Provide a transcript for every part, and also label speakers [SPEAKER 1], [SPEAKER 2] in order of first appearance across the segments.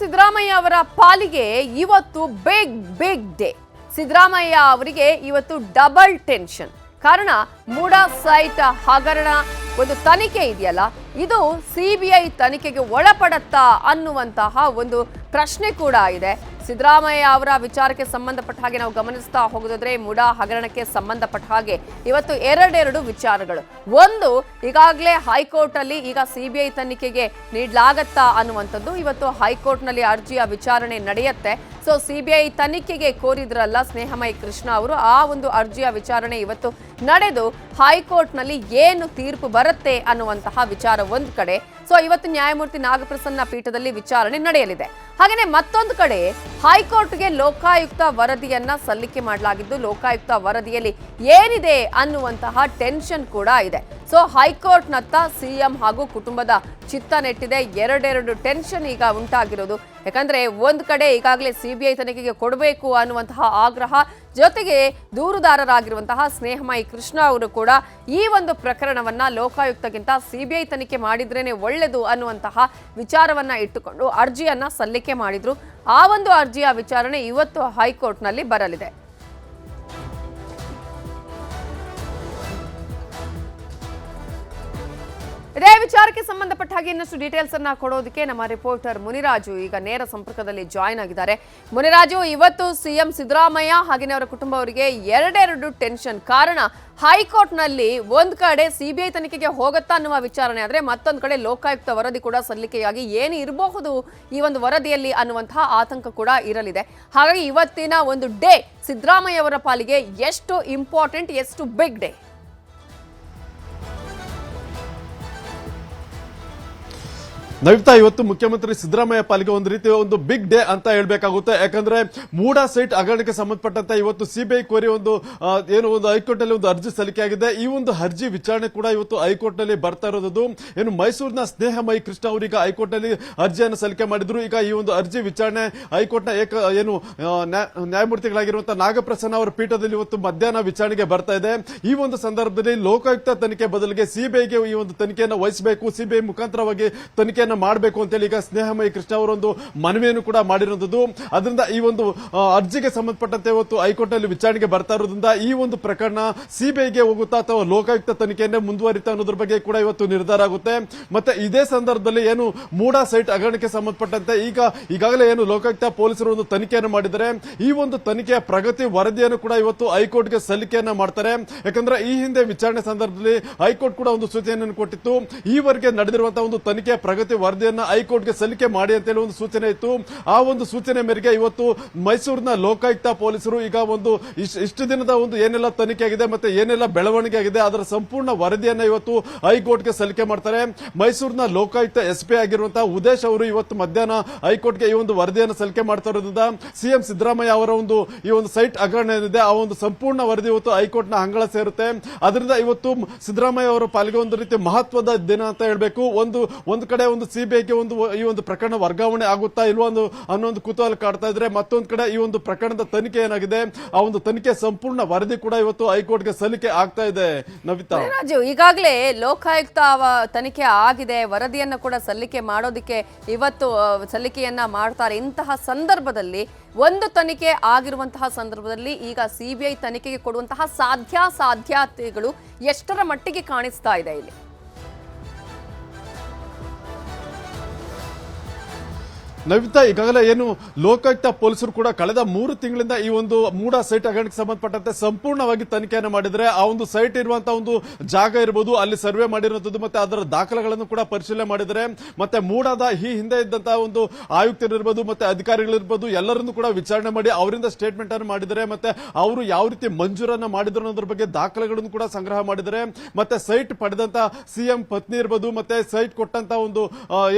[SPEAKER 1] ಸಿದ್ದರಾಮಯ್ಯ ಅವರ ಪಾಲಿಗೆ ಇವತ್ತು ಬಿಗ್ ಬಿಗ್ ಡೇ ಸಿದ್ದರಾಮಯ್ಯ ಅವರಿಗೆ ಇವತ್ತು ಡಬಲ್ ಟೆನ್ಷನ್ ಕಾರಣ, ಮೂಡ ಸೈಟ್ ಹಗರಣ ಒಂದು ತನಿಖೆ ಇದೆಯಲ್ಲ, ಇದು ಸಿಬಿಐ ತನಿಖೆಗೆ ಒಳಪಡತ್ತಾ ಅನ್ನುವಂತಹ ಒಂದು ಪ್ರಶ್ನೆ ಕೂಡ ಇದೆ. ಸಿದ್ದರಾಮಯ್ಯ ಅವರ ವಿಚಾರಕ್ಕೆ ಸಂಬಂಧಪಟ್ಟ ಹಾಗೆ ನಾವು ಗಮನಿಸ್ತಾ ಹೋಗೋದಾದ್ರೆ ಮುಡಾ ಹಗರಣಕ್ಕೆ ಸಂಬಂಧಪಟ್ಟ ಹಾಗೆ ಇವತ್ತು ಎರಡೆರಡು ವಿಚಾರಗಳು. ಒಂದು, ಈಗಾಗಲೇ ಹೈಕೋರ್ಟ್ ಅಲ್ಲಿ ಈಗ ಸಿಬಿಐ ತನಿಖೆಗೆ ನೀಡಲಾಗತ್ತಾ ಅನ್ನುವಂಥದ್ದು. ಇವತ್ತು ಹೈಕೋರ್ಟ್ನಲ್ಲಿ ಅರ್ಜಿಯ ವಿಚಾರಣೆ ನಡೆಯುತ್ತೆ. ಸೊ ಸಿಬಿಐ ತನಿಖೆಗೆ ಕೋರಿದ್ರಲ್ಲ ಸ್ನೇಹಮಯ ಕೃಷ್ಣ ಅವರು, ಆ ಒಂದು ಅರ್ಜಿಯ ವಿಚಾರಣೆ ಇವತ್ತು ನಡೆದು ಹೈಕೋರ್ಟ್ನಲ್ಲಿ ಏನು ತೀರ್ಪು ಬರುತ್ತೆ ಅನ್ನುವಂತಹ ವಿಚಾರ ಒಂದು ಕಡೆ. ಸೊ ಇವತ್ತು ನ್ಯಾಯಮೂರ್ತಿ ನಾಗಪ್ರಸನ್ನ ಪೀಠದಲ್ಲಿ ವಿಚಾರಣೆ ನಡೆಯಲಿದೆ. ಹಾಗೆಯೇ ಮತ್ತೊಂದು ಕಡೆ ಹೈಕೋರ್ಟ್ಗೆ ಲೋಕಾಯುಕ್ತ ವರದಿಯನ್ನ ಸಲ್ಲಿಕೆ ಮಾಡಲಾಗಿದ್ದು, ಲೋಕಾಯುಕ್ತ ವರದಿಯಲ್ಲಿ ಏನಿದೆ ಅನ್ನುವಂತಹ ಟೆನ್ಷನ್ ಕೂಡ ಇದೆ. ಸೊ, ಹೈಕೋರ್ಟ್ನತ್ತ ಸಿಎಂ ಹಾಗೂ ಕುಟುಂಬದ ಚಿತ್ತ ನೆಟ್ಟಿದೆ ಎರಡೆರಡು ಟೆನ್ಷನ್ ಈಗ ಉಂಟಾಗಿರೋದು. ಯಾಕಂದ್ರೆ ಒಂದು ಕಡೆ ಈಗಾಗಲೇ ಸಿಬಿಐ ತನಿಖೆಗೆ ಕೊಡಬೇಕು ಅನ್ನುವಂತಹ ಆಗ್ರಹ ಜೊತೆಗೆ ದೂರುದಾರರಾಗಿರುವಂತಹ ಸ್ನೇಹಮಯಿ ಕೃಷ್ಣ ಅವರು ಕೂಡ ಈ ಒಂದು ಪ್ರಕರಣವನ್ನ ಲೋಕಾಯುಕ್ತಕ್ಕಿಂತ ಸಿಬಿಐ ತನಿಖೆ ಮಾಡಿದ್ರೇನೆ ಒಳ್ಳೆಯದು ಅನ್ನುವಂತಹ ವಿಚಾರವನ್ನ ಇಟ್ಟುಕೊಂಡು ಅರ್ಜಿಯನ್ನ ಸಲ್ಲಿಕೆ ಮಾಡಿದ್ರು. ಆ ಒಂದು ಅರ್ಜಿಯ ವಿಚಾರಣೆ ಇವತ್ತು ಹೈಕೋರ್ಟ್ನಲ್ಲಿ ಬರಲಿದೆ. ಇದೇ ವಿಚಾರಕ್ಕೆ ಸಂಬಂಧಪಟ್ಟ ಹಾಗೆ ಇನ್ನಷ್ಟು ಡೀಟೇಲ್ಸ್ ಅನ್ನ ಕೊಡೋದಕ್ಕೆ ನಮ್ಮ ರಿಪೋರ್ಟರ್ ಮುನಿರಾಜು ಈಗ ನೇರ ಸಂಪರ್ಕದಲ್ಲಿ ಜಾಯ್ನ್ ಆಗಿದ್ದಾರೆ. ಮುನಿರಾಜು, ಇವತ್ತು ಸಿಎಂ ಸಿದ್ದರಾಮಯ್ಯ ಹಾಗೆಯೇ ಅವರ ಕುಟುಂಬ ಅವರಿಗೆ ಎರಡೆರಡು ಟೆನ್ಷನ್ ಕಾರಣ ಹೈಕೋರ್ಟ್ನಲ್ಲಿ ಒಂದ್ ಕಡೆ ಸಿಬಿಐ ತನಿಖೆಗೆ ಹೋಗುತ್ತಾ ಅನ್ನುವ ವಿಚಾರಣೆ ಆದ್ರೆ ಮತ್ತೊಂದು ಕಡೆ ಲೋಕಾಯುಕ್ತ ವರದಿ ಕೂಡ ಸಲ್ಲಿಕೆಯಾಗಿ ಏನು ಇರಬಹುದು ಈ ಒಂದು ವರದಿಯಲ್ಲಿ ಅನ್ನುವಂತಹ ಆತಂಕ ಕೂಡ ಇರಲಿದೆ. ಹಾಗಾಗಿ ಇವತ್ತಿನ ಒಂದು ಡೇ ಸಿದ್ದರಾಮಯ್ಯ ಅವರ ಪಾಲಿಗೆ ಎಷ್ಟು ಇಂಪಾರ್ಟೆಂಟ್ ಎಷ್ಟು ಬಿಗ್ ಡೇ
[SPEAKER 2] ನವಿತಾ ಇವತ್ತು ಮುಖ್ಯಮಂತ್ರಿ ಸಿದ್ದರಾಮಯ್ಯ ಪಾಲಿಗೆ ಒಂದು ರೀತಿಯ ಒಂದು ಬಿಗ್ ಡೇ ಅಂತ ಹೇಳಬೇಕಾಗುತ್ತೆ. ಯಾಕಂದ್ರೆ ಮೂಡಾ ಸೈಟ್ ಹಗರಣಕ್ಕೆ ಸಂಬಂಧಪಟ್ಟಂತೆ ಇವತ್ತು ಸಿಬಿಐ ಕೋರಿ ಒಂದು ಏನು ಒಂದು ಹೈಕೋರ್ಟ್ ಅಲ್ಲಿ ಒಂದು ಅರ್ಜಿ ಸಲ್ಲಿಕೆಯಾಗಿದೆ. ಈ ಒಂದು ಅರ್ಜಿ ವಿಚಾರಣೆ ಕೂಡ ಇವತ್ತು ಹೈಕೋರ್ಟ್ನಲ್ಲಿ ಬರ್ತಾ ಇರೋದು ಏನು ಮೈಸೂರಿನ ಸ್ನೇಹಮಯಿ ಕೃಷ್ಣ ಅವರೀಗ ಹೈಕೋರ್ಟ್ನಲ್ಲಿ ಅರ್ಜಿಯನ್ನು ಸಲ್ಲಿಕೆ ಮಾಡಿದ್ರು. ಈಗ ಈ ಒಂದು ಅರ್ಜಿ ವಿಚಾರಣೆ ಹೈಕೋರ್ಟ್ನ ಏಕ, ಏನು ನ್ಯಾಯಮೂರ್ತಿಗಳಾಗಿರುವಂತಹ ನಾಗಪ್ರಸನ್ನ ಅವರ ಪೀಠದಲ್ಲಿ ಇವತ್ತು ಮಧ್ಯಾಹ್ನ ವಿಚಾರಣೆಗೆ ಬರ್ತಾ ಇದೆ. ಈ ಒಂದು ಸಂದರ್ಭದಲ್ಲಿ ಲೋಕಾಯುಕ್ತ ತನಿಖೆ ಬದಲಿಗೆ ಸಿಬಿಐಗೆ ಈ ಒಂದು ತನಿಖೆಯನ್ನು ವಹಿಸಬೇಕು. ಸಿಬಿಐ ಮುಖಾಂತರವಾಗಿ ತನಿಖೆಯನ್ನು ಮಾಡಬೇಕು ಅಂತೇಳಿ ಈಗ ಸ್ನೇಹಮಯಿ ಕೃಷ್ಣ ಅವರೊಂದು ಮನವಿಯನ್ನು ಕೂಡ ಮಾಡಿರುವಂತದ್ದು ಅದರಿಂದ ಈ ಒಂದು ಅರ್ಜಿಗೆ ಸಂಬಂಧಪಟ್ಟಂತೆ ಇವತ್ತು ಹೈಕೋರ್ಟ್ನಲ್ಲಿ ವಿಚಾರಣೆಗೆ ಬರ್ತಾ ಇರೋದ್ರಿಂದ ಈ ಒಂದು ಪ್ರಕರಣ ಸಿಬಿಐಗೆ ಹೋಗುತ್ತಾ ಅಥವಾ ಲೋಕಾಯುಕ್ತ ತನಿಖೆಯನ್ನೇ ಮುಂದುವರಿತಾ ಅನ್ನೋದ್ರ ಬಗ್ಗೆ ಕೂಡ ಇವತ್ತು ನಿರ್ಧಾರ ಆಗುತ್ತೆ. ಮತ್ತೆ ಇದೇ ಸಂದರ್ಭದಲ್ಲಿ ಏನು ಮೂಡಾ ಸೈಟ್ ಹಗರಣಕ್ಕೆ ಸಂಬಂಧಪಟ್ಟಂತೆ ಈಗ ಈಗಾಗಲೇ ಏನು ಲೋಕಾಯುಕ್ತ ಪೊಲೀಸರು ಒಂದು ತನಿಖೆಯನ್ನು ಮಾಡಿದರೆ ಈ ಒಂದು ತನಿಖೆಯ ಪ್ರಗತಿ ವರದಿಯನ್ನು ಕೂಡ ಇವತ್ತು ಹೈಕೋರ್ಟ್ಗೆ ಸಲ್ಲಿಕೆಯನ್ನ ಮಾಡ್ತಾರೆ. ಯಾಕಂದ್ರೆ ಈ ಹಿಂದೆ ವಿಚಾರಣೆ ಸಂದರ್ಭದಲ್ಲಿ ಹೈಕೋರ್ಟ್ ಕೂಡ ಒಂದು ಸೂಚನೆಯನ್ನು ಕೊಟ್ಟಿತ್ತು. ಈವರೆಗೆ ನಡೆದಿರುವಂತಹ ಒಂದು ತನಿಖೆಯ ಪ್ರಗತಿ ವರದಿಯನ್ನ ಹೈಕೋರ್ಟ್ಗೆ ಸಲ್ಲಿಕೆ ಮಾಡಿ ಅಂತೇಳಿ ಒಂದು ಸೂಚನೆ ಇತ್ತು. ಆ ಒಂದು ಸೂಚನೆ ಮೇರೆಗೆ ಇವತ್ತು ಮೈಸೂರಿನ ಲೋಕಾಯುಕ್ತ ಪೊಲೀಸರು ಈಗ ಒಂದು ಇಷ್ಟು ದಿನದ ಒಂದು ಏನೆಲ್ಲ ತನಿಖೆ ಆಗಿದೆ ಮತ್ತೆ ಏನೆಲ್ಲ ಬೆಳವಣಿಗೆ ಆಗಿದೆ ಅದರ ಸಂಪೂರ್ಣ ವರದಿಯನ್ನ ಇವತ್ತು ಹೈಕೋರ್ಟ್ಗೆ ಸಲ್ಲಿಕೆ ಮಾಡ್ತಾರೆ. ಮೈಸೂರಿನ ಲೋಕಾಯುಕ್ತ ಎಸ್ಪಿ ಆಗಿರುವಂತಹ ಉದೇಶ್ ಅವರು ಇವತ್ತು ಮಧ್ಯಾಹ್ನ ಹೈಕೋರ್ಟ್ಗೆ ಈ ಒಂದು ವರದಿಯನ್ನು ಸಲ್ಲಿಕೆ ಮಾಡ್ತಾ ಇರೋದ್ರಿಂದ ಸಿಎಂ ಸಿದ್ದರಾಮಯ್ಯ ಅವರ ಒಂದು ಈ ಒಂದು ಸೈಟ್ ಹಗರಣ ಏನಿದೆ ಆ ಒಂದು ಸಂಪೂರ್ಣ ವರದಿ ಇವತ್ತು ಹೈಕೋರ್ಟ್ನ ಅಂಗಳ ಸೇರುತ್ತೆ. ಅದರಿಂದ ಇವತ್ತು ಸಿದ್ದರಾಮಯ್ಯ ಅವರ ಪಾಲಿಗೆ ಒಂದು ರೀತಿ ಮಹತ್ವದ ದಿನ ಅಂತ ಹೇಳಬೇಕು. ಒಂದು ಒಂದು ಕಡೆ ಒಂದು ಸಿಬಿಐಗೆ ಒಂದು ಈ ಒಂದು ಪ್ರಕರಣ ವರ್ಗಾವಣೆ ಆಗುತ್ತಾ ಇಲ್ವಾ ಒಂದು ಅನ್ನೋ ಒಂದು ಕುತೂಹಲ ಕಾಡ್ತಾ ಇದ್ರೆ ಮತ್ತೊಂದು ಕಡೆ ಈ ಒಂದು ಪ್ರಕರಣದ ತನಿಖೆ ಏನಾಗಿದೆ? ಆ ಒಂದು ತನಿಖೆ ಸಂಪೂರ್ಣ ವರದಿ ಕೂಡ ಇವತ್ತು ಹೈಕೋರ್ಟ್ಗೆ ಸಲ್ಲಿಕೆ ಆಗ್ತಾ ಇದೆ. ನವಿತಾ.
[SPEAKER 1] ರಾಜು, ಈಗಾಗಲೇ ಲೋಕಾಯುಕ್ತ ತನಿಖೆ ಆಗಿದೆ. ವರದಿಯನ್ನು ಕೂಡ ಸಲ್ಲಿಕೆ ಮಾಡೋದಕ್ಕೆ ಇವತ್ತು ಸಲ್ಲಿಕೆಯನ್ನ ಮಾಡ್ತಾರೆ. ಇಂತಹ ಸಂದರ್ಭದಲ್ಲಿ ಒಂದು ತನಿಖೆ ಆಗಿರುವಂತಹ ಸಂದರ್ಭದಲ್ಲಿ ಈಗ ಸಿಬಿಐ ತನಿಖೆಗೆ ಕೊಡುವಂತಹ ಸಾಧ್ಯ ಸಾಧ್ಯತೆಗಳು ಎಷ್ಟರ ಮಟ್ಟಿಗೆ ಕಾಣಿಸ್ತಾ ಇದೆ ಇಲ್ಲಿ?
[SPEAKER 2] ನವಿತಾ, ಈಗಾಗಲೇ ಏನು ಲೋಕಾಯುಕ್ತ ಪೊಲೀಸರು ಕೂಡ ಕಳೆದ ಮೂರು ತಿಂಗಳಿಂದ ಈ ಒಂದು ಮೂಡ ಸೈಟ್ ಹಗರಣಕ್ಕೆ ಸಂಬಂಧಪಟ್ಟಂತೆ ಸಂಪೂರ್ಣವಾಗಿ ತನಿಖೆಯನ್ನು ಮಾಡಿದರೆ ಆ ಒಂದು ಸೈಟ್ ಇರುವಂತಹ ಒಂದು ಜಾಗ ಇರಬಹುದು ಅಲ್ಲಿ ಸರ್ವೆ ಮಾಡಿರುವಂತದ್ದು ಮತ್ತೆ ಅದರ ದಾಖಲೆಗಳನ್ನು ಕೂಡ ಪರಿಶೀಲನೆ ಮಾಡಿದರೆ ಮತ್ತೆ ಮೂಡದ ಈ ಹಿಂದೆ ಇದ್ದಂತಹ ಒಂದು ಆಯುಕ್ತರಿರ್ಬೋದು, ಮತ್ತೆ ಅಧಿಕಾರಿಗಳಿರ್ಬೋದು, ಎಲ್ಲರನ್ನು ಕೂಡ ವಿಚಾರಣೆ ಮಾಡಿ ಅವರಿಂದ ಸ್ಟೇಟ್ಮೆಂಟ್ ಅನ್ನು ಮಾಡಿದರೆ ಮತ್ತೆ ಅವರು ಯಾವ ರೀತಿ ಮಂಜೂರನ್ನು ಮಾಡಿದ್ರು ಅನ್ನೋದ್ರ ಬಗ್ಗೆ ದಾಖಲೆಗಳನ್ನು ಕೂಡ ಸಂಗ್ರಹ ಮಾಡಿದರೆ ಮತ್ತೆ ಸೈಟ್ ಪಡೆದಂತಹ ಸಿಎಂ ಪತ್ನಿ ಇರ್ಬೋದು, ಮತ್ತೆ ಸೈಟ್ ಕೊಟ್ಟಂತ ಒಂದು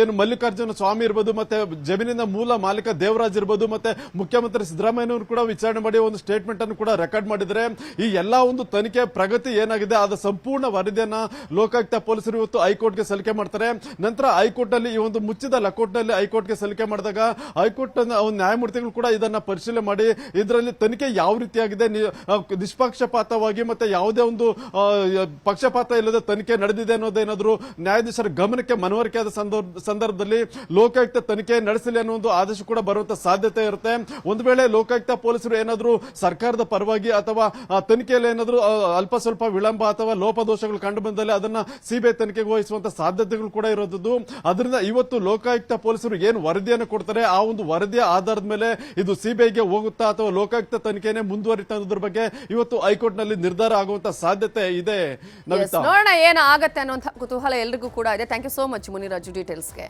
[SPEAKER 2] ಏನು ಮಲ್ಲಿಕಾರ್ಜುನ ಸ್ವಾಮಿ ಇರ್ಬೋದು, ಮತ್ತೆ ಜಮೀನಿನ ಮೂಲ ಮಾಲೀಕ ದೇವರಾಜ್ ಇರ್ಬೋದು, ಮತ್ತೆ ಮುಖ್ಯಮಂತ್ರಿ ಸಿದ್ದರಾಮಯ್ಯನವರು ಕೂಡ ವಿಚಾರಣೆ ಮಾಡಿ ಒಂದು ಸ್ಟೇಟ್ಮೆಂಟ್ ಅನ್ನು ಕೂಡ ರೆಕಾರ್ಡ್ ಮಾಡಿದರೆ, ಈ ಎಲ್ಲಾ ಒಂದು ತನಿಖೆ ಪ್ರಗತಿ ಏನಾಗಿದೆ ಅದರ ಸಂಪೂರ್ಣ ವರದಿಯನ್ನ ಲೋಕಾಯುಕ್ತ ಪೊಲೀಸರು ಇವತ್ತು ಹೈಕೋರ್ಟ್ಗೆ ಸಲ್ಲಿಕೆ ಮಾಡ್ತಾರೆ. ನಂತರ ಹೈಕೋರ್ಟ್ನಲ್ಲಿ ಈ ಒಂದು ಮುಚ್ಚಿದ ಲಕೋಟ್ನಲ್ಲಿ ಹೈಕೋರ್ಟ್ಗೆ ಸಲ್ಲಿಕೆ ಮಾಡಿದಾಗ ಹೈಕೋರ್ಟ್ ನ್ಯಾಯಮೂರ್ತಿಗಳು ಕೂಡ ಇದನ್ನ ಪರಿಶೀಲನೆ ಮಾಡಿ, ಇದರಲ್ಲಿ ತನಿಖೆ ಯಾವ ರೀತಿಯಾಗಿದೆ ನಿಷ್ಪಕ್ಷಪಾತವಾಗಿ ಮತ್ತೆ ಯಾವುದೇ ಒಂದು ಪಕ್ಷಪಾತ ಇಲ್ಲದ ತನಿಖೆ ನಡೆದಿದೆ ಅನ್ನೋದೇನಾದ್ರೂ ನ್ಯಾಯಾಧೀಶರ ಗಮನಕ್ಕೆ ಮನವರಿಕೆ ಆದ ಸಂದರ್ಭದಲ್ಲಿ ಲೋಕಾಯುಕ್ತ ತನಿಖೆ ನಡೆಸಿ ವಿಚಾರಿಸಲಿ ಅನ್ನೋ ಒಂದು ಆದೇಶ ಕೂಡ ಬರುವಂತ ಸಾಧ್ಯತೆ ಇರುತ್ತೆ. ಒಂದು ವೇಳೆ ಲೋಕಾಯುಕ್ತ ಪೊಲೀಸರು ಏನಾದರೂ ಸರ್ಕಾರದ ಪರವಾಗಿ ಅಥವಾ ತನಿಖೆಯಲ್ಲಿ ಏನಾದರೂ ಅಲ್ಪ ಸ್ವಲ್ಪ ವಿಳಂಬ ಅಥವಾ ಲೋಪದೋಷಗಳು ಕಂಡು ಬಂದಲ್ಲಿ ಅದನ್ನ ಸಿಬಿಐ ತನಿಖೆಗೆ ವಹಿಸುವಂತ ಸಾಧ್ಯತೆಗಳು ಕೂಡ ಇರೋದು ಅದರಿಂದ ಇವತ್ತು ಲೋಕಾಯುಕ್ತ ಪೊಲೀಸರು ಏನು ವರದಿಯನ್ನು ಕೊಡ್ತಾರೆ, ಆ ಒಂದು ವರದಿಯ ಆಧಾರದ ಮೇಲೆ ಇದು ಸಿಬಿಐಗೆ ಹೋಗುತ್ತಾ ಅಥವಾ ಲೋಕಾಯುಕ್ತ ತನಿಖೆನೇ ಮುಂದುವರಿತ ಅನ್ನೋದ್ರ ಬಗ್ಗೆ ಇವತ್ತು ಹೈಕೋರ್ಟ್ನಲ್ಲಿ ನಿರ್ಧಾರ ಆಗುವಂತ ಸಾಧ್ಯತೆ ಇದೆ.
[SPEAKER 1] ನೋಡೋಣ ಏನಾಗುತ್ತೆ ಅನ್ನುವಂಥ ಕುತೂಹಲ ಎಲ್ರಿಗೂ ಕೂಡ ಇದೆ. Thank you so much Muniraju ಡೀಟೇಲ್ಸ್ಗೆ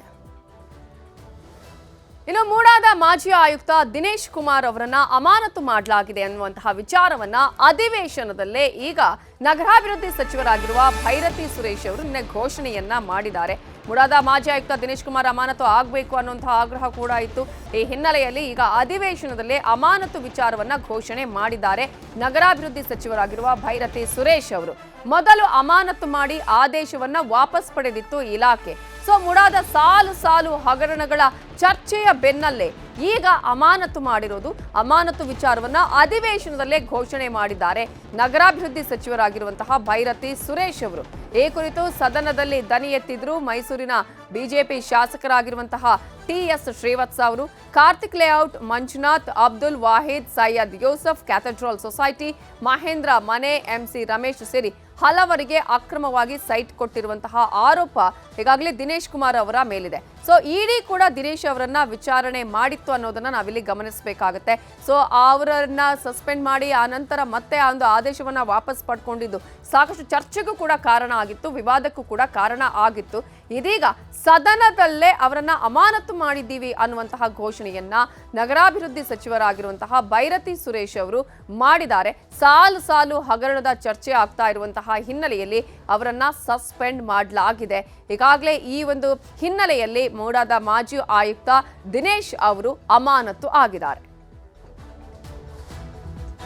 [SPEAKER 1] ಇನ್ನು ಮೂಡಾದ ಮಾಜಿ ಆಯುಕ್ತ ದಿನೇಶ್ ಕುಮಾರ್ ಅವರನ್ನ ಅಮಾನತು ಮಾಡಲಾಗಿದೆ ಅನ್ನುವಂತಹ ವಿಚಾರವನ್ನ ಅಧಿವೇಶನದಲ್ಲೇ ಈಗ ನಗರಾಭಿವೃದ್ಧಿ ಸಚಿವರಾಗಿರುವ ಭೈರತಿ ಸುರೇಶ್ ಅವರು ನಿನ್ನೆ ಘೋಷಣೆಯನ್ನ ಮಾಡಿದ್ದಾರೆ. ಮೂಡಾದ ಮಾಜಿ ಆಯುಕ್ತ ದಿನೇಶ್ ಕುಮಾರ್ ಅಮಾನತು ಆಗಬೇಕು ಅನ್ನುವಂತಹ ಆಗ್ರಹ ಕೂಡ ಇತ್ತು. ಈ ಹಿನ್ನೆಲೆಯಲ್ಲಿ ಈಗ ಅಧಿವೇಶನದಲ್ಲೇ ಅಮಾನತು ವಿಚಾರವನ್ನ ಘೋಷಣೆ ಮಾಡಿದ್ದಾರೆ ನಗರಾಭಿವೃದ್ಧಿ ಸಚಿವರಾಗಿರುವ ಭೈರತಿ ಸುರೇಶ್ ಅವರು. ಮೊದಲು ಅಮಾನತು ಮಾಡಿ ಆದೇಶವನ್ನ ವಾಪಸ್ ಪಡೆದಿತ್ತು ಇಲಾಖೆ. ಸೊ ಮುಡಾದ ಸಾಲು ಸಾಲು ಹಗರಣಗಳ ಚರ್ಚೆಯ ಬೆನ್ನಲ್ಲೇ ಈಗ ಅಮಾನತು ಮಾಡಿರೋದು ಅಮಾನತು ವಿಚಾರವನ್ನ ಅಧಿವೇಶನದಲ್ಲೇ ಘೋಷಣೆ ಮಾಡಿದ್ದಾರೆ. ನಗರಾಭಿವೃದ್ಧಿ ಸಚಿವರಾಗಿರುವಂತಹ ಭೈರತಿ ಸುರೇಶ್ ಅವರು. ಈ ಕುರಿತು ಸದನದಲ್ಲಿ ದನಿ ಎತ್ತಿದ್ರು ಮೈಸೂರಿನ ಬಿಜೆಪಿ ಶಾಸಕರಾಗಿರುವಂತಹ ಟಿ ಎಸ್ ಶ್ರೀವತ್ಸ ಅವರು. Karthik layout, Manjunath, Abdul Wahid, Syed Yusuf, cathedral society, Mahendra ಮನೆ ಎಂಸಿ ರಮೇಶ್ ಸೇರಿ ಹಲವರಿಗೆ ಅಕ್ರಮವಾಗಿ ಸೈಟ್ ಕೊಟ್ಟಿರುವಂತಹ ಆರೋಪ ಈಗಾಗಲೇ ದಿನೇಶ್ ಕುಮಾರ್ ಅವರ ಮೇಲಿದೆ. ಸೊ ಇಡಿ ಕೂಡ ದಿನೇಶ್ ಅವರನ್ನ ವಿಚಾರಣೆ ಮಾಡಿತ್ತು ಅನ್ನೋದನ್ನ ನಾವಿಲ್ಲಿ ಗಮನಿಸಬೇಕಾಗತ್ತೆ. ಸೊ ಅವರನ್ನ ಸಸ್ಪೆಂಡ್ ಮಾಡಿ, ಆ ನಂತರ ಮತ್ತೆ ಆ ಒಂದು ಆದೇಶವನ್ನ ವಾಪಸ್ ಪಡ್ಕೊಂಡಿದ್ದು ಸಾಕಷ್ಟು ಚರ್ಚೆಗೂ ಕೂಡ ಕಾರಣ ಆಗಿತ್ತು, ವಿವಾದಕ್ಕೂ ಕೂಡ ಕಾರಣ ಆಗಿತ್ತು. ಇದೀಗ ಸದನದಲ್ಲೇ ಅವರನ್ನ ಅಮಾನತು ಮಾಡಿದ್ದೀವಿ ಅನ್ನುವಂತಹ ಘೋಷಣೆಯನ್ನ ನಗರಾಭಿವೃದ್ಧಿ ಸಚಿವರಾಗಿರುವಂತಹ ಭೈರತಿ ಸುರೇಶ್ ಅವರು ಮಾಡಿದ್ದಾರೆ. ಸಾಲು ಸಾಲು ಹಗರಣದ ಚರ್ಚೆ ಆಗ್ತಾ ಇರುವಂತಹ ಹಿನ್ನೆಲೆಯಲ್ಲಿ ಅವರನ್ನ ಸಸ್ಪೆಂಡ್ ಮಾಡಲಾಗಿದೆ. ಈಗಾಗಲೇ ಈ ಒಂದು ಹಿನ್ನೆಲೆಯಲ್ಲಿ ಮೂಡಾದ ಮಾಜಿ ಆಯುಕ್ತ ದಿನೇಶ್ ಅವರು ಅಮಾನತು ಆಗಿದ್ದಾರೆ.